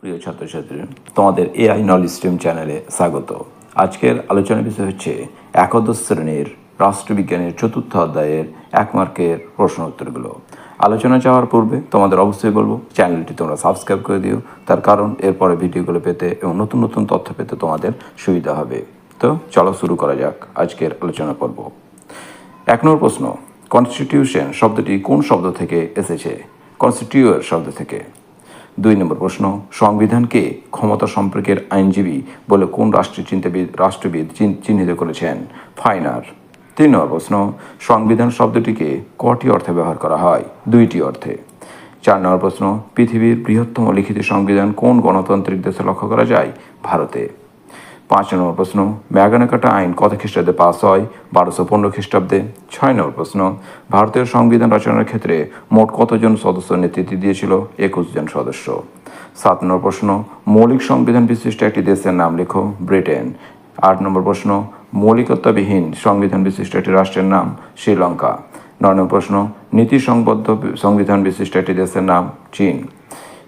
প্রিয় ছাত্রছাত্রী, তোমাদের এআই নলেজ স্ট্রিম চ্যানেলে স্বাগত। আজকের আলোচনার বিষয় হচ্ছে একাদশ শ্রেণির রাষ্ট্রবিজ্ঞানের চতুর্থ অধ্যায়ের এক মার্কের প্রশ্ন উত্তরগুলো। আলোচনা যাওয়ার পূর্বে তোমাদের অবশ্যই বলব চ্যানেলটি তোমরা সাবস্ক্রাইব করে দিও, তার কারণ এরপরে ভিডিওগুলো পেতে এবং নতুন নতুন তথ্য পেতে তোমাদের সুবিধা হবে। তো চলো শুরু করা যাক আজকের আলোচনা পর্ব। এক নম্বর প্রশ্ন কনস্টিটিউশন শব্দটি কোন শব্দ থেকে এসেছে? কনস্টিটিউয়ার শব্দ থেকে। দুই নম্বর প্রশ্ন সংবিধানকে ক্ষমতা সম্পর্কের আইনজীবী বলে কোন রাষ্ট্রীয় চিন্তাবিদ, রাষ্ট্রবিদ চিহ্নিত করেছেন? ফাইনার। তিন নম্বর প্রশ্ন, সংবিধান শব্দটিকে কটি অর্থে ব্যবহার করা হয়? দুইটি অর্থে। চার নম্বর প্রশ্ন, পৃথিবীর বৃহত্তম লিখিত সংবিধান কোন গণতান্ত্রিক দেশে লক্ষ্য করা যায়? ভারতে। পাঁচ নম্বর প্রশ্ন ম্যাগানাকাটা আইন কত খ্রিস্টাব্দে পাস হয়? বারোশো পনেরো খ্রিস্টাব্দে। ছয় নম্বর প্রশ্ন, ভারতীয় সংবিধান রচনার ক্ষেত্রে মোট কতজন সদস্য নেতৃত্ব দিয়েছিল? একুশ জন সদস্য। সাত নম্বর প্রশ্ন, মৌলিক সংবিধান বিশিষ্ট একটি দেশের নাম লেখো, ব্রিটেন। আট নম্বর প্রশ্ন, মৌলিকত্ববিহীন সংবিধান বিশিষ্ট একটি রাষ্ট্রের নাম শ্রীলঙ্কা। নয় নম্বর প্রশ্ন নীতি সংবদ্ধ সংবিধান বিশিষ্ট একটি দেশের নাম চীন।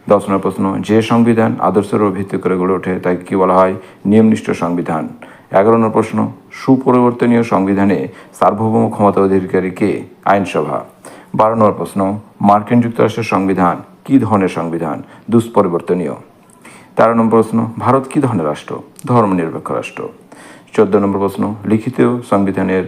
দশ নম্বর প্রশ্ন যে সংবিধান আদর্শের ভিত্তি করে গড়ে ওঠে তাকে কি বলা হয় নিয়মনিষ্ঠ সংবিধান? এগারো নম্বর প্রশ্ন, সুপরিবর্তনীয় সংবিধানে সার্বভৌম ক্ষমতা অধিকারী কে? আইনসভা। বারো নম্বর প্রশ্ন, মার্কিন যুক্তরাষ্ট্রের সংবিধান কি ধরনের সংবিধান? দুষ্পরিবর্তনীয়। তেরো নম্বর প্রশ্ন, ভারত কি ধরনের রাষ্ট্র? ধর্মনিরপেক্ষ রাষ্ট্র। চোদ্দ নম্বর প্রশ্ন, লিখিত সংবিধানের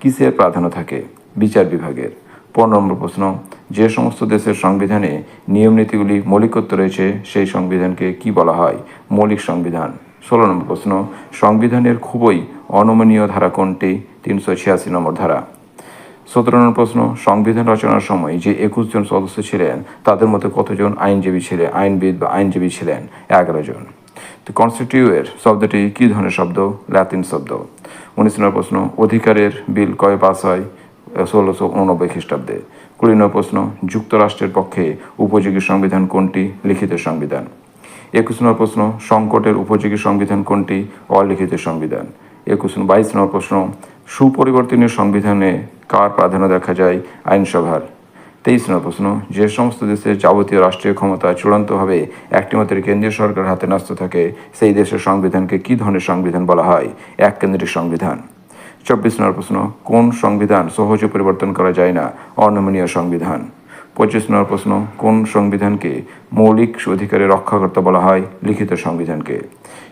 কিসের প্রাধান্য থাকে? বিচার বিভাগের। পনেরো নম্বর প্রশ্ন যে সমস্ত দেশের সংবিধানে নিয়ম নীতিগুলি মৌলিকত্ব রয়েছে, সেই সংবিধানকে কি বলা হয়? মৌলিক সংবিধান। ষোলো নম্বর প্রশ্ন, সংবিধানের খুবই অনমনীয় ধারা কোনটি? তিনশো ছিয়াশি নম্বর ধারা। সতেরো নম্বর প্রশ্ন, সংবিধান রচনার সময় যে একুশ জন সদস্য ছিলেন, তাদের মধ্যে কতজন আইনজীবী ছিলেন? আইনবিদ বা আইনজীবী ছিলেন? এগারো জন। তো কনস্টিটিউয়ের শব্দটি কী ধরনের শব্দ? ল্যাতিন শব্দ। উনিশ নম্বর প্রশ্ন, অধিকারের বিল কয় পাস হয়? ষোলোশো উননব্বই খ্রিস্টাব্দে। কুড়ি নম্বর প্রশ্ন, যুক্তরাষ্ট্রের পক্ষে উপযোগী সংবিধান কোনটি? লিখিত সংবিধান। একুশ নম্বর প্রশ্ন, সংকটের উপযোগী সংবিধান কোনটি? অলিখিত সংবিধান। একুশ বাইশ নম্বর প্রশ্ন, সুপরিবর্তনীয় সংবিধানে কার প্রাধান্য দেখা যায় আইনসভার? তেইশ নম্বর প্রশ্ন, যে সমস্ত দেশের যাবতীয় রাষ্ট্রীয় ক্ষমতা চূড়ান্তভাবে একটিমাত্র কেন্দ্রীয় সরকার হাতে ন্যস্ত থাকে, সেই দেশের সংবিধানকে কী ধরনের সংবিধান বলা হয়? এক কেন্দ্রিক সংবিধান। চব্বিশ নম্বর প্রশ্ন, কোন সংবিধান সহজে পরিবর্তন করা যায় না? অনমনীয় সংবিধান। পঁচিশ নম্বর প্রশ্ন, কোন সংবিধানকে মৌলিক অধিকারের রক্ষাকর্তা বলা হয়? লিখিত সংবিধানকে।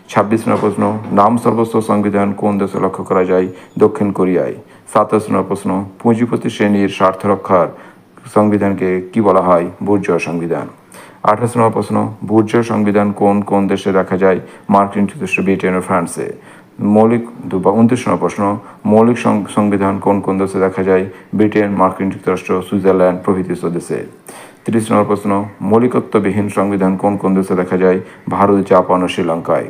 ছাব্বিশ নম্বর প্রশ্ন, নাম সর্বস্ব সংবিধান কোন দেশে লক্ষ্য করা যায়? দক্ষিণ কোরিয়ায়। সাতাশ নম্বর প্রশ্ন, পুঁজিপতি শ্রেণির স্বার্থ রক্ষার সংবিধানকে কি বলা হয়? বুর্জোয়া সংবিধান। আঠাশ নম্বর প্রশ্ন, বুর্জোয়া সংবিধান কোন কোন দেশে দেখা যায়? মার্কিন যুক্তরাষ্ট্র, ব্রিটেন ও ফ্রান্সে। মৌলিক বা উনত্রিশ নম্বর প্রশ্ন, মৌলিক সংবিধান কোন কোন দেশে দেখা যায়? ব্রিটেন, মার্কিন যুক্তরাষ্ট্র, সুইজারল্যান্ড প্রভৃতি দেশে তিরিশ নম্বর প্রশ্ন, মৌলিকত্ববিহীন সংবিধান কোন কোন দেশে দেখা যায়? ভারত, জাপান ও শ্রীলঙ্কায়।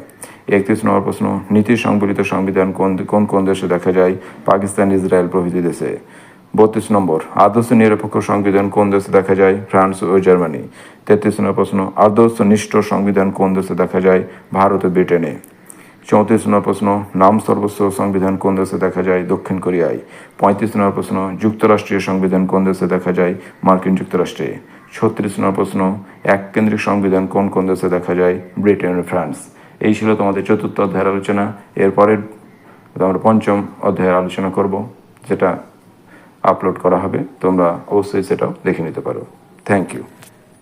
একত্রিশ নম্বর প্রশ্ন, নীতি সংবলিত সংবিধান কোন কোন কোন দেশে দেখা যায়? পাকিস্তান, ইসরায়েল প্রভৃতি দেশে। বত্রিশ নম্বর, আদর্শ নিরপেক্ষ সংবিধান কোন দেশে দেখা যায়? ফ্রান্স ও জার্মানি। তেত্রিশ নম্বর প্রশ্ন, আদর্শ নিষ্ঠ সংবিধান কোন দেশে দেখা যায়? ভারত ও ব্রিটেনে। চৌত্রিশ নম্বর প্রশ্ন, নাম সর্বস্ব সংবিধান কোন দেশে দেখা যায়? দক্ষিণ কোরিয়ায়। পঁয়ত্রিশ নম্বর প্রশ্ন, যুক্তরাষ্ট্রীয় সংবিধান কোন দেশে দেখা যায়? মার্কিন যুক্তরাষ্ট্রে। ছত্রিশ নম্বর প্রশ্ন, এক কেন্দ্রিক সংবিধান কোন কোন দেশে দেখা যায়? ব্রিটেন ও ফ্রান্স। এই ছিল তোমাদের চতুর্থ অধ্যায়ের আলোচনা। এরপরের আমরা পঞ্চম অধ্যায়ের আলোচনা করব, যেটা আপলোড করা হবে। তোমরা অবশ্যই সেটাও দেখে নিতে পারো। Thank you